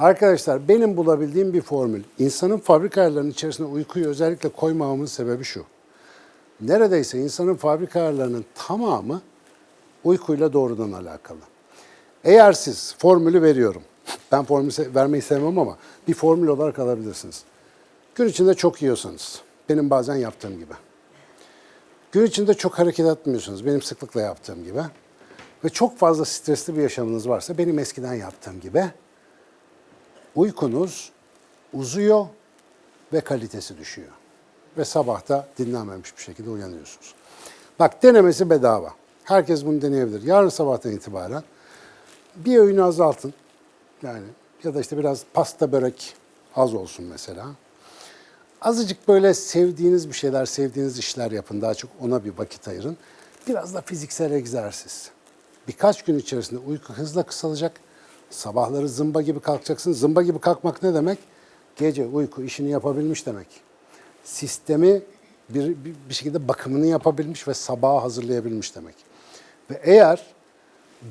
Arkadaşlar benim bulabildiğim bir formül. İnsanın fabrika ayarlarının içerisine uykuyu özellikle koymamamın sebebi şu. Neredeyse insanın fabrika ayarlarının tamamı uykuyla doğrudan alakalı. Eğer siz formülü veriyorum, ben formülü vermeyi sevmem ama bir formül olarak alabilirsiniz. Gün içinde çok yiyorsanız, benim bazen yaptığım gibi. Gün içinde çok hareket etmiyorsunuz, benim sıklıkla yaptığım gibi. Ve çok fazla stresli bir yaşamınız varsa, benim eskiden yaptığım gibi. Uykunuz uzuyor ve kalitesi düşüyor. Ve sabahta dinlenmemiş bir şekilde uyanıyorsunuz. Bak denemesi bedava. Herkes bunu deneyebilir. Yarın sabahtan itibaren bir öğünü azaltın. Yani ya da işte biraz pasta börek az olsun mesela. Azıcık böyle sevdiğiniz bir şeyler, sevdiğiniz işler yapın. Daha çok ona bir vakit ayırın. Biraz da fiziksel egzersiz. Birkaç gün içerisinde uyku hızla kısalacak. Sabahları zımba gibi kalkacaksın. Zımba gibi kalkmak ne demek? Gece uyku işini yapabilmiş demek. Sistemi bir, bir, şekilde bakımını yapabilmiş ve sabaha hazırlayabilmiş demek. Ve eğer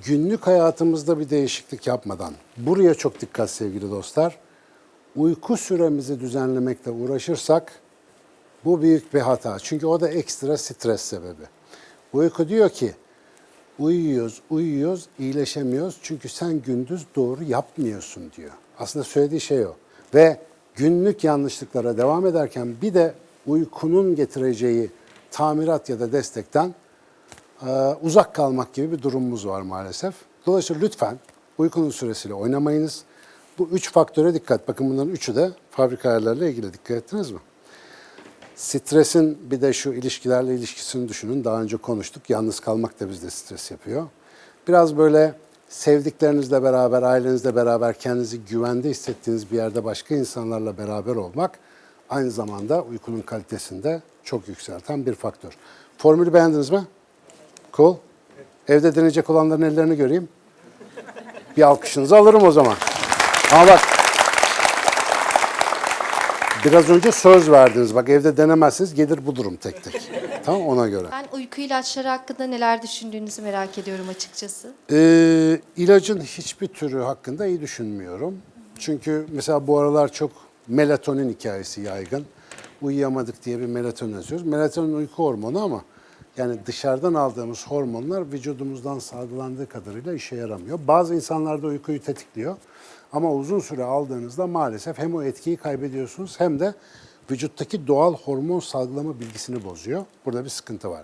günlük hayatımızda bir değişiklik yapmadan, buraya çok dikkat sevgili dostlar, uyku süremizi düzenlemekle uğraşırsak bu büyük bir hata. Çünkü o da ekstra stres sebebi. Uyku diyor ki uyuyoruz, uyuyoruz, iyileşemiyoruz çünkü sen gündüz doğru yapmıyorsun diyor. Aslında söylediği şey o. Ve günlük yanlışlıklara devam ederken bir de uykunun getireceği tamirat ya da destekten e, uzak kalmak gibi bir durumumuz var maalesef. Dolayısıyla lütfen uykunun süresiyle oynamayınız. Bu üç faktöre dikkat. Bakın bunların üçü de fabrika ayarlarıyla ilgili. Dikkat ettiniz mi? Stresin bir de şu ilişkilerle ilişkisini düşünün. Daha önce konuştuk. Yalnız kalmak da bizde stres yapıyor. Biraz böyle sevdiklerinizle beraber, ailenizle beraber kendinizi güvende hissettiğiniz bir yerde başka insanlarla beraber olmak aynı zamanda uykunun kalitesini de çok yükselten bir faktör. Formülü beğendiniz mi? Cool. Evde deneyecek olanların ellerini göreyim. Bir alkışınızı alırım o zaman. Ama bak Biraz önce söz verdiniz. Bak evde denemezsiniz gelir bulurum tek tek. tamam ona göre. Ben uyku ilaçları hakkında neler düşündüğünüzü merak ediyorum açıkçası. Ee, ilacın hiçbir türü hakkında iyi düşünmüyorum. Çünkü mesela bu aralar çok melatonin hikayesi yaygın. Uyuyamadık diye bir melatonin yazıyoruz. Melatonin uyku hormonu ama yani dışarıdan aldığımız hormonlar vücudumuzdan salgılandığı kadarıyla işe yaramıyor. Bazı insanlarda uykuyu tetikliyor. Ama uzun süre aldığınızda maalesef hem o etkiyi kaybediyorsunuz hem de vücuttaki doğal hormon salgılama bilgisini bozuyor. Burada bir sıkıntı var.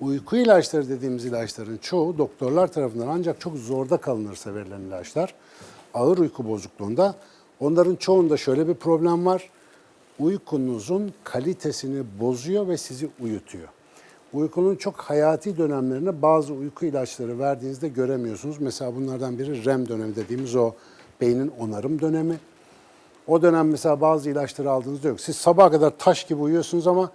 Uyku ilaçları dediğimiz ilaçların çoğu doktorlar tarafından ancak çok zorda kalınırsa verilen ilaçlar. Ağır uyku bozukluğunda onların çoğunda şöyle bir problem var. Uykunuzun kalitesini bozuyor ve sizi uyutuyor. Uykunun çok hayati dönemlerinde bazı uyku ilaçları verdiğinizde göremiyorsunuz. Mesela bunlardan biri REM dönemi dediğimiz o beynin onarım dönemi. O dönem mesela bazı ilaçları aldığınızda yok. Siz sabaha kadar taş gibi uyuyorsunuz ama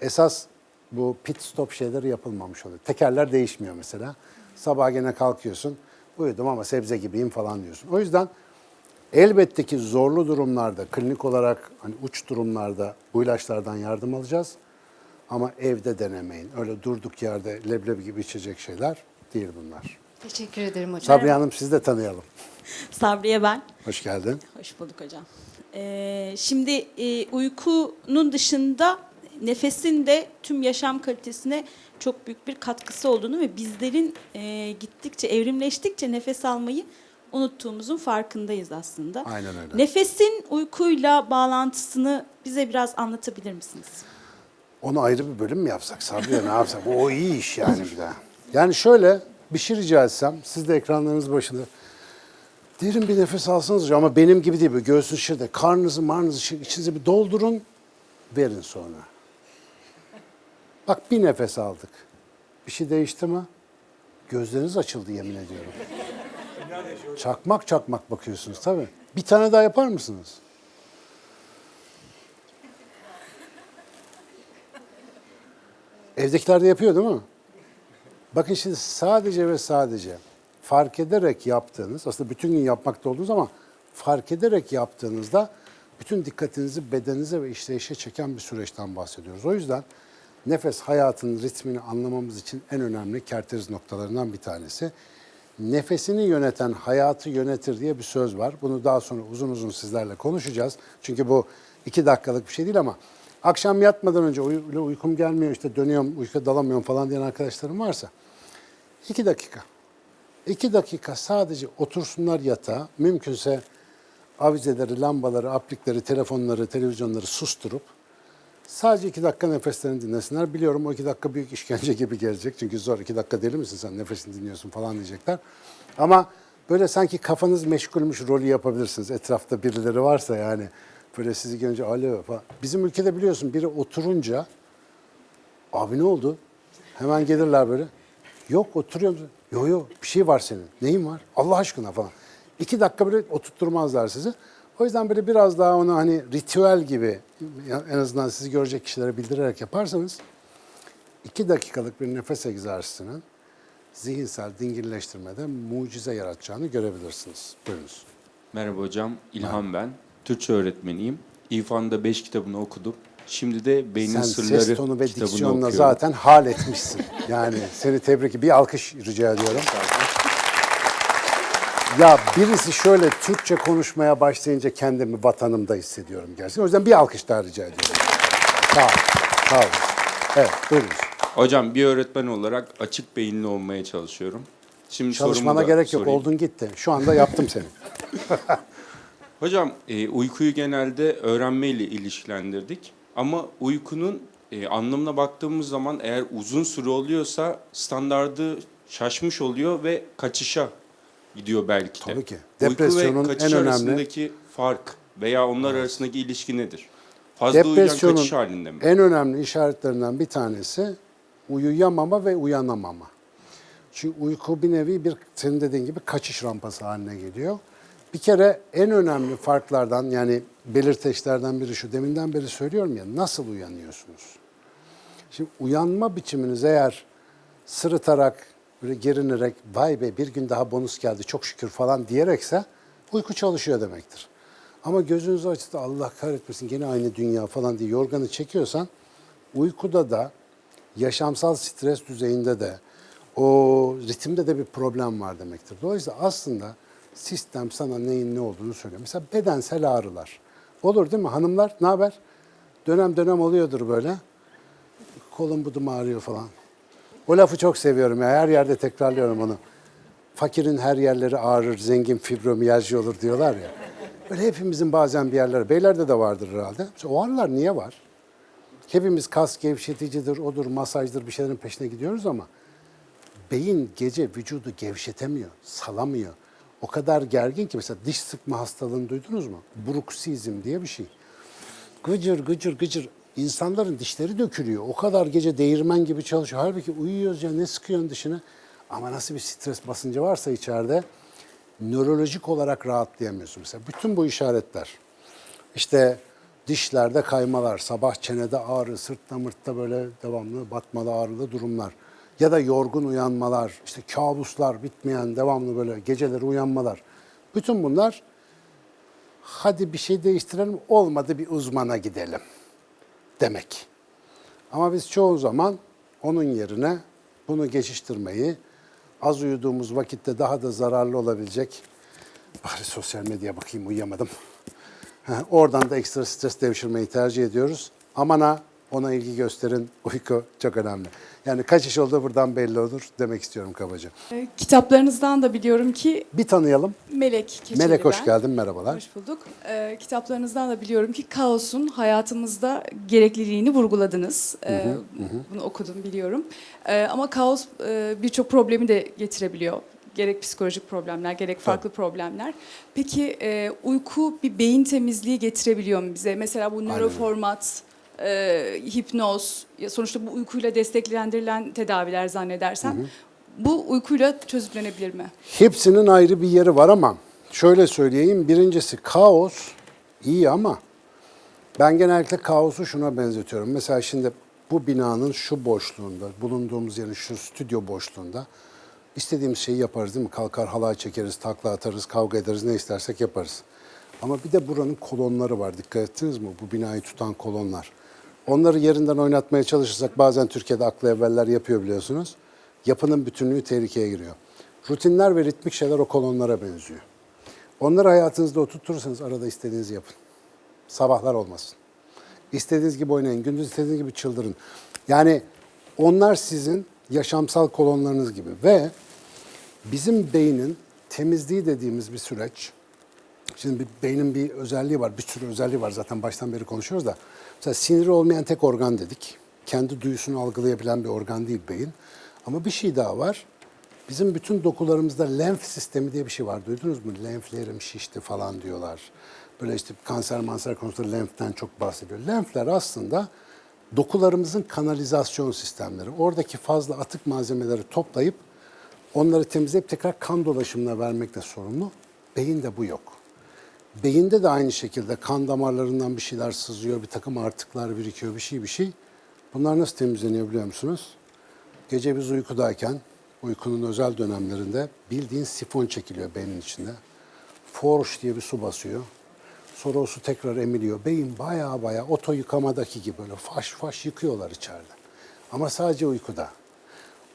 esas bu pit stop şeyleri yapılmamış oluyor. Tekerler değişmiyor mesela. Sabah gene kalkıyorsun. Uyudum ama sebze gibiyim falan diyorsun. O yüzden elbette ki zorlu durumlarda, klinik olarak hani uç durumlarda bu ilaçlardan yardım alacağız. Ama evde denemeyin. Öyle durduk yerde leblebi gibi içecek şeyler değil bunlar. Teşekkür ederim hocam. Sabriye Hanım sizi de tanıyalım. Sabriye ben. Hoş geldin. Hoş bulduk hocam. Ee, şimdi e, uykunun dışında nefesin de tüm yaşam kalitesine çok büyük bir katkısı olduğunu ve bizlerin e, gittikçe, evrimleştikçe nefes almayı unuttuğumuzun farkındayız aslında. Aynen öyle. Nefesin uykuyla bağlantısını bize biraz anlatabilir misiniz? Onu ayrı bir bölüm mü yapsak Sabriye ne yapsak? O iyi iş yani bir daha. Yani şöyle bir şey rica etsem siz de ekranlarınız başında derin bir nefes alsanız ama benim gibi değil böyle göğsünüz şurada karnınızı marnınızı içinize bir doldurun verin sonra. Bak bir nefes aldık. Bir şey değişti mi? Gözleriniz açıldı yemin ediyorum. Çakmak çakmak bakıyorsunuz tabii. Bir tane daha yapar mısınız? Evdekiler de yapıyor değil mi? Bakın şimdi sadece ve sadece fark ederek yaptığınız, aslında bütün gün yapmakta olduğunuz ama fark ederek yaptığınızda bütün dikkatinizi bedeninize ve işleyişe çeken bir süreçten bahsediyoruz. O yüzden nefes hayatın ritmini anlamamız için en önemli kerteriz noktalarından bir tanesi. Nefesini yöneten hayatı yönetir diye bir söz var. Bunu daha sonra uzun uzun sizlerle konuşacağız. Çünkü bu iki dakikalık bir şey değil ama akşam yatmadan önce uy- uykum gelmiyor işte dönüyorum uyku dalamıyorum falan diyen arkadaşlarım varsa iki dakika. İki dakika sadece otursunlar yatağa. Mümkünse avizeleri, lambaları, aplikleri, telefonları, televizyonları susturup sadece iki dakika nefeslerini dinlesinler. Biliyorum o iki dakika büyük işkence gibi gelecek. Çünkü zor. iki dakika deli misin sen nefesini dinliyorsun falan diyecekler. Ama böyle sanki kafanız meşgulmüş rolü yapabilirsiniz. Etrafta birileri varsa yani böyle sizi görünce alo falan. Bizim ülkede biliyorsun biri oturunca abi ne oldu? Hemen gelirler böyle. Yok oturuyorum. Yok yok bir şey var senin. Neyin var? Allah aşkına falan. İki dakika bile oturtturmazlar sizi. O yüzden böyle biraz daha onu hani ritüel gibi en azından sizi görecek kişilere bildirerek yaparsanız iki dakikalık bir nefes egzersizinin zihinsel dingilleştirmede mucize yaratacağını görebilirsiniz. Buyurunuz. Merhaba hocam, İlhan ben. Türkçe öğretmeniyim. İrfan'da 5 kitabını okudum. Şimdi de Beynin Sen Sırları ses tonu ve kitabını diksiyonla okuyorum. zaten hal etmişsin. Yani seni tebrik Bir alkış rica ediyorum. Ya birisi şöyle Türkçe konuşmaya başlayınca kendimi vatanımda hissediyorum gerçekten. O yüzden bir alkış daha rica ediyorum. Sağ ol. Sağ olun. Evet, buyurunuz. Hocam bir öğretmen olarak açık beyinli olmaya çalışıyorum. Şimdi Çalışmana sorumu da gerek yok. sorayım. Oldun gitti. Şu anda yaptım seni. Hocam e, uykuyu genelde öğrenmeyle ilişkilendirdik. Ama uykunun e, anlamına baktığımız zaman eğer uzun süre oluyorsa standardı şaşmış oluyor ve kaçışa gidiyor belki de. Tabii ki. Uyku Depresyonun ve kaçış en önemli- arasındaki fark veya onlar arasındaki ilişki nedir? Fazla uyuyan Depresyonun kaçış halinde mi? en önemli işaretlerinden bir tanesi uyuyamama ve uyanamama. Çünkü uyku bir nevi bir senin dediğin gibi kaçış rampası haline geliyor. Bir kere en önemli farklardan yani belirteçlerden biri şu. Deminden beri söylüyorum ya nasıl uyanıyorsunuz? Şimdi uyanma biçiminiz eğer sırıtarak, böyle gerinerek vay be bir gün daha bonus geldi çok şükür falan diyerekse uyku çalışıyor demektir. Ama gözünüzü da Allah kahretmesin gene aynı dünya falan diye yorganı çekiyorsan uykuda da yaşamsal stres düzeyinde de o ritimde de bir problem var demektir. Dolayısıyla aslında sistem sana neyin ne olduğunu söylüyor. Mesela bedensel ağrılar. Olur değil mi? Hanımlar ne haber? Dönem dönem oluyordur böyle kolum budum ağrıyor falan. O lafı çok seviyorum ya. Her yerde tekrarlıyorum onu. Fakirin her yerleri ağrır, zengin fibromiyalji olur diyorlar ya. Böyle hepimizin bazen bir yerleri, beylerde de vardır herhalde. O ağrılar niye var? Hepimiz kas gevşeticidir, odur, masajdır bir şeylerin peşine gidiyoruz ama beyin gece vücudu gevşetemiyor, salamıyor. O kadar gergin ki mesela diş sıkma hastalığını duydunuz mu? Bruksizm diye bir şey. Gıcır gıcır gıcır insanların dişleri dökülüyor. O kadar gece değirmen gibi çalışıyor. Halbuki uyuyoruz ya ne sıkıyorsun dişini? Ama nasıl bir stres basıncı varsa içeride nörolojik olarak rahatlayamıyorsun. Mesela bütün bu işaretler. İşte dişlerde kaymalar, sabah çenede ağrı, sırtta mırtta böyle devamlı batmalı ağrılı durumlar. Ya da yorgun uyanmalar, işte kabuslar bitmeyen devamlı böyle geceleri uyanmalar. Bütün bunlar hadi bir şey değiştirelim olmadı bir uzmana gidelim demek. Ama biz çoğu zaman onun yerine bunu geçiştirmeyi az uyuduğumuz vakitte daha da zararlı olabilecek bari sosyal medyaya bakayım uyuyamadım. Oradan da ekstra stres devşirmeyi tercih ediyoruz. Aman ha ona ilgi gösterin. Uyku çok önemli. Yani kaç iş olduğu buradan belli olur demek istiyorum kabaca. E, Kitaplarınızdan da biliyorum ki Bir tanıyalım. Melek Keçeli Melek hoş ben. geldin. Merhabalar. Hoş bulduk. E, kitaplarınızdan da biliyorum ki kaosun hayatımızda gerekliliğini vurguladınız. E, Bunu okudum biliyorum. E, ama kaos e, birçok problemi de getirebiliyor. Gerek psikolojik problemler, gerek farklı problemler. Peki e, uyku bir beyin temizliği getirebiliyor mu bize? Mesela bu nöroformat, e, hipnoz, ya sonuçta bu uykuyla desteklendirilen tedaviler zannedersem. Bu uykuyla çözümlenebilir mi? Hepsinin ayrı bir yeri var ama şöyle söyleyeyim. Birincisi kaos iyi ama ben genellikle kaosu şuna benzetiyorum. Mesela şimdi bu binanın şu boşluğunda, bulunduğumuz yerin şu stüdyo boşluğunda istediğimiz şeyi yaparız değil mi? Kalkar halay çekeriz, takla atarız, kavga ederiz, ne istersek yaparız. Ama bir de buranın kolonları var. Dikkat ettiniz mi? Bu binayı tutan kolonlar. Onları yerinden oynatmaya çalışırsak bazen Türkiye'de aklı evveller yapıyor biliyorsunuz. Yapının bütünlüğü tehlikeye giriyor. Rutinler ve ritmik şeyler o kolonlara benziyor. Onları hayatınızda oturtursanız arada istediğinizi yapın. Sabahlar olmasın. İstediğiniz gibi oynayın, gündüz istediğiniz gibi çıldırın. Yani onlar sizin yaşamsal kolonlarınız gibi ve bizim beynin temizliği dediğimiz bir süreç. Şimdi bir, beynin bir özelliği var, bir sürü özelliği var zaten baştan beri konuşuyoruz da. Mesela siniri olmayan tek organ dedik. Kendi duyusunu algılayabilen bir organ değil beyin. Ama bir şey daha var. Bizim bütün dokularımızda lenf sistemi diye bir şey var. Duydunuz mu? Lenflerim şişti falan diyorlar. Böyle işte kanser manser konusunda lenften çok bahsediyor. Lenfler aslında dokularımızın kanalizasyon sistemleri. Oradaki fazla atık malzemeleri toplayıp onları temizleyip tekrar kan dolaşımına vermekle sorumlu. Beyinde bu yok. Beyinde de aynı şekilde kan damarlarından bir şeyler sızıyor, bir takım artıklar birikiyor, bir şey bir şey. Bunlar nasıl temizleniyor biliyor musunuz? Gece biz uykudayken, uykunun özel dönemlerinde bildiğin sifon çekiliyor beynin içinde. Forş diye bir su basıyor. Sonra o su tekrar emiliyor. Beyin baya baya oto yıkamadaki gibi böyle faş faş yıkıyorlar içeride. Ama sadece uykuda.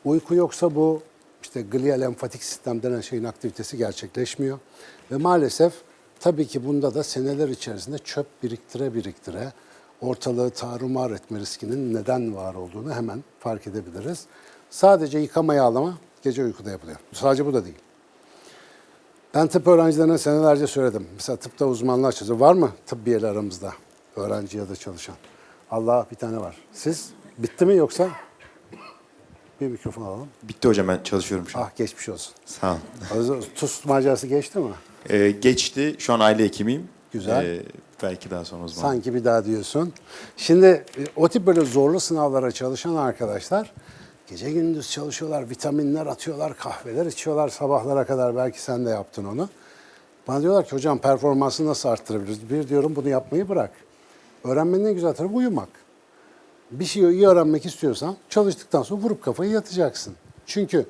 Uyku yoksa bu işte glial lenfatik sistem denen şeyin aktivitesi gerçekleşmiyor. Ve maalesef tabii ki bunda da seneler içerisinde çöp biriktire biriktire ortalığı tarumar etme riskinin neden var olduğunu hemen fark edebiliriz. Sadece yıkama yağlama gece uykuda yapılıyor. Sadece bu da değil. Ben tıp öğrencilerine senelerce söyledim. Mesela tıpta uzmanlar çalışıyor. Var mı tıbbiyeli aramızda öğrenci ya da çalışan? Allah bir tane var. Siz bitti mi yoksa? Bir mikrofon alalım. Bitti hocam ben çalışıyorum şu an. Ah geçmiş olsun. Sağ olun. TUS macerası geçti mi? Ee, geçti. Şu an aile hekimiyim. Güzel. Ee, belki daha sonra uzman. Sanki bir daha diyorsun. Şimdi e, o tip böyle zorlu sınavlara çalışan arkadaşlar gece gündüz çalışıyorlar, vitaminler atıyorlar, kahveler içiyorlar sabahlara kadar. Belki sen de yaptın onu. Bana diyorlar ki hocam performansı nasıl arttırabiliriz? Bir diyorum bunu yapmayı bırak. Öğrenmenin en güzel tarafı uyumak. Bir şeyi iyi öğrenmek istiyorsan çalıştıktan sonra vurup kafayı yatacaksın. Çünkü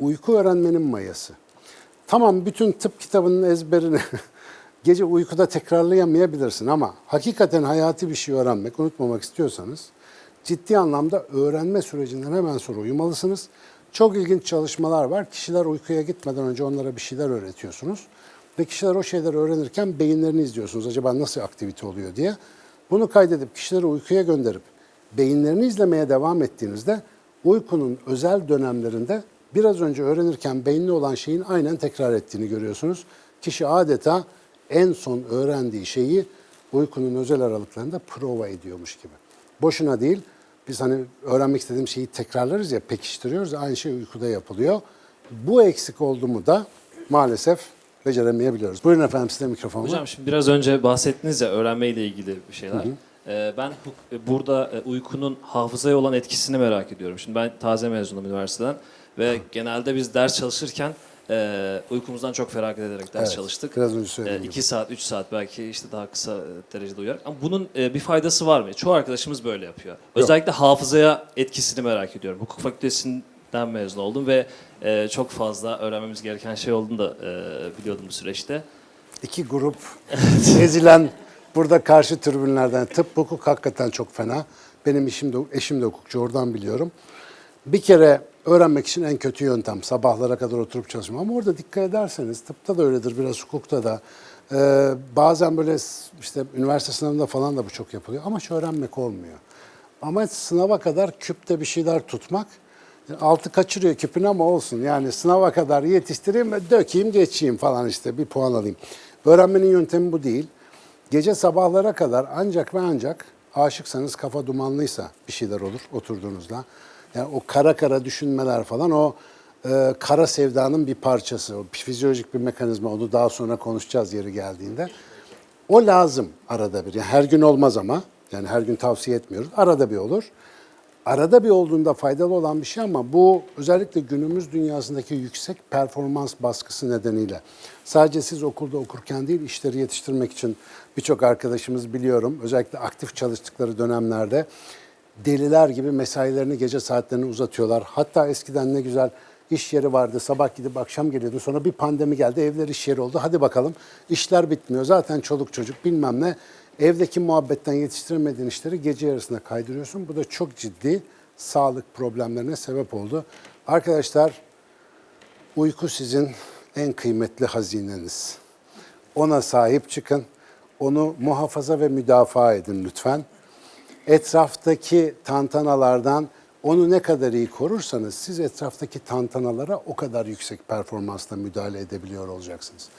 uyku öğrenmenin mayası. Tamam bütün tıp kitabının ezberini gece uykuda tekrarlayamayabilirsin ama hakikaten hayati bir şey öğrenmek, unutmamak istiyorsanız ciddi anlamda öğrenme sürecinden hemen sonra uyumalısınız. Çok ilginç çalışmalar var. Kişiler uykuya gitmeden önce onlara bir şeyler öğretiyorsunuz. Ve kişiler o şeyleri öğrenirken beyinlerini izliyorsunuz. Acaba nasıl aktivite oluyor diye. Bunu kaydedip kişileri uykuya gönderip beyinlerini izlemeye devam ettiğinizde uykunun özel dönemlerinde biraz önce öğrenirken beyinli olan şeyin aynen tekrar ettiğini görüyorsunuz. Kişi adeta en son öğrendiği şeyi uykunun özel aralıklarında prova ediyormuş gibi. Boşuna değil, biz hani öğrenmek istediğim şeyi tekrarlarız ya, pekiştiriyoruz. Aynı şey uykuda yapılıyor. Bu eksik oldu mu da maalesef beceremeyebiliyoruz. Buyurun efendim size mikrofon var. Hocam şimdi biraz önce bahsettiniz ya öğrenmeyle ilgili bir şeyler. Ee, ben hu- e, burada e, uykunun hafızaya olan etkisini merak ediyorum. Şimdi ben taze mezunum üniversiteden ve genelde biz ders çalışırken e, uykumuzdan çok feragat ederek ders Evet, çalıştık. biraz önce söylediğim E, gibi. iki saat, üç saat belki işte daha kısa e, derecede uyuyarak. Ama bunun e, bir faydası var mı? Çoğu arkadaşımız böyle yapıyor. Özellikle hafızaya etkisini merak ediyorum. Hukuk fakültesinden mezun oldum ve e, çok fazla öğrenmemiz gereken şey olduğunu da e, biliyordum bu süreçte. İki grup ezilen burada karşı tribünlerden tıp hukuk hakikaten çok fena. Benim işim de, eşim de hukukçu oradan biliyorum. Bir kere öğrenmek için en kötü yöntem sabahlara kadar oturup çalışmak. Ama orada dikkat ederseniz tıpta da öyledir biraz hukukta da. Ee, bazen böyle işte üniversite sınavında falan da bu çok yapılıyor. Amaç öğrenmek olmuyor. Amaç sınava kadar küpte bir şeyler tutmak. Yani altı kaçırıyor küpün ama olsun. Yani sınava kadar yetiştireyim ve dökeyim geçeyim falan işte bir puan alayım. Öğrenmenin yöntemi bu değil. Gece sabahlara kadar ancak ve ancak aşıksanız kafa dumanlıysa bir şeyler olur oturduğunuzda. Yani o kara kara düşünmeler falan o e, kara sevdanın bir parçası. O fizyolojik bir mekanizma onu daha sonra konuşacağız yeri geldiğinde. O lazım arada bir. Yani her gün olmaz ama. Yani her gün tavsiye etmiyoruz. Arada bir olur. Arada bir olduğunda faydalı olan bir şey ama bu özellikle günümüz dünyasındaki yüksek performans baskısı nedeniyle sadece siz okulda okurken değil işleri yetiştirmek için birçok arkadaşımız biliyorum özellikle aktif çalıştıkları dönemlerde deliler gibi mesailerini gece saatlerini uzatıyorlar. Hatta eskiden ne güzel iş yeri vardı. Sabah gidip akşam geliyordu. Sonra bir pandemi geldi. Evler iş yeri oldu. Hadi bakalım. işler bitmiyor. Zaten çoluk çocuk bilmem ne. Evdeki muhabbetten yetiştiremediğin işleri gece yarısına kaydırıyorsun. Bu da çok ciddi sağlık problemlerine sebep oldu. Arkadaşlar Uyku sizin en kıymetli hazineniz. Ona sahip çıkın. Onu muhafaza ve müdafaa edin lütfen. Etraftaki tantanalardan onu ne kadar iyi korursanız siz etraftaki tantanalara o kadar yüksek performansla müdahale edebiliyor olacaksınız.